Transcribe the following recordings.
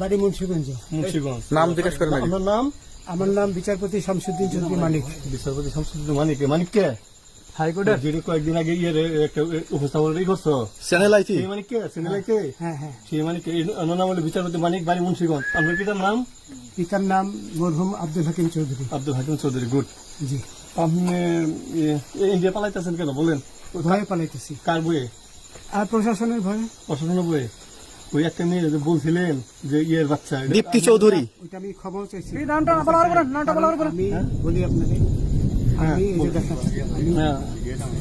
বাড়ি মুন্সিগঞ্জ। নাম জিজ্ঞেস করেন আমার নাম আমার নাম বিচারপতি শামসুদ্দিন চৌধুরী মানিক। বিচারপতি শামসুদ্দিন মানিক মানিক কে? হাইকোর্টের? যেটা কয়েকদিন আগে ইয়ে একটা উপস্থাপন করছ। চ্যানেল আইটি সেই মানিক কে? সিনেলাই কে হ্যাঁ হ্যাঁ সেই মানিক অন্য নাম হলো বিচারপতি মানিক বাড়ি মুন্সিগঞ্জ। আপনার পিতার নাম? পিতার নাম মরহুম আব্দুল হাকিম চৌধুরী। আব্দুল হাকিম চৌধুরী গুড। জি। আপনি ইন্ডিয়া পালাইতেছেন কেন? বলেন। ভয়ে পালাইতেছি। কার বইয়ে আর প্রশাসনের ভয়ে। প্রশাসনের বইয়ে ওই একটা মেয়ে যে বলছিলেন যে ইয়ের বাচ্চা এটা- দীপ্তি চৌধুরী। ওইটা আমি খবর চাইছি। বলি আপনাকে এই যে দেখাচ্ছি আমি হ্যাঁ,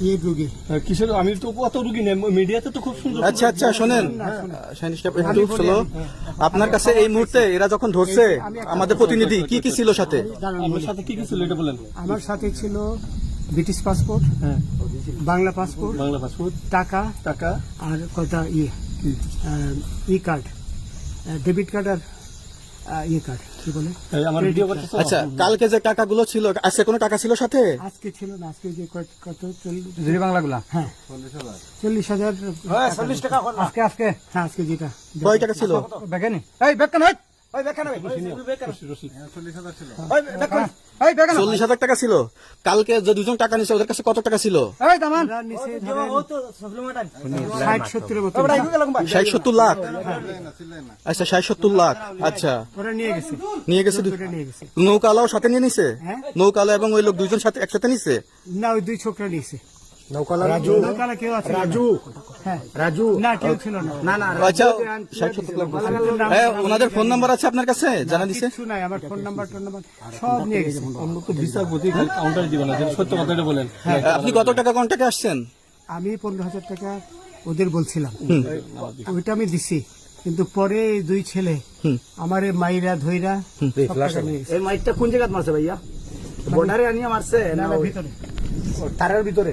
ইয়ে হ্যাঁ, আমি তো কত রুগী নেই মিডিয়াতে তো খুব সুন্দর আচ্ছা আচ্ছা শোনেন। আপনার কাছে এই মুহূর্তে এরা যখন ধরছে আমাদের প্রতিনিধি কি কি ছিল সাথে? সাথে কি কি ছিল এটা বলেন। আমার সাথে ছিল ব্রিটিশ পাসপোর্ট হ্যাঁ। Bangla passport Bangla passport. টাকা টাকা। আর কটা ইয়ে। ই কার্ড ডেবিট কার্ড আর আহ, ইয়ে কার্ড কি বলে? আচ্ছা কালকে যে টাকাগুলো ছিল আজকে কোনো টাকা ছিল সাথে? আজকে ছিল না আজকে যে কত কত চল্লিশ বাংলাগুলা? হ্যাঁ। চল্লিশ হাজার। চল্লিশ টাকা আজকে আজকে হ্যাঁ আজকে যেটা। কয় টাকা ছিল? বেকেনি এই বেকেন হই চল্লিশ হাজার টাকা ছিল। কালকে যে দুজন টাকা নিছে ওদের কাছে কত টাকা ছিল? ষাট সত্তর লাখ? আচ্ছা ষাট সত্তর লাখ। আচ্ছা। নিয়ে গেছে। নৌকালাও সাথে নিয়ে নিছে? হ্যাঁ। নৌকালা এবং ওই লোক দুইজন সাথে একসাথে নিছে? না ওই দুই ছোকরা নিয়েছে হ্যাঁ। আচ্ছা। হ্যাঁ ওনাদের ফোন নাম্বার আছে আপনার কাছে? জানা দিছে আমার ফোন নাম্বার সব নিয়ে গেছে। আমরা তো কাউন্টার দিব সত্য কথাটা বলেন। আপনি কত টাকা আসছেন? আমি পনেরো হাজার টাকা ওদের বলছিলাম। ওইটা আমি দিছি কিন্তু পরে দুই ছেলে আমার মাইরা ধইরা। এই মাইকটা কোন জায়গায় মারছে ভাইয়া? বর্ডারে আনিয়ে মারছে? না, ভিতরে। তারের ভিতরে?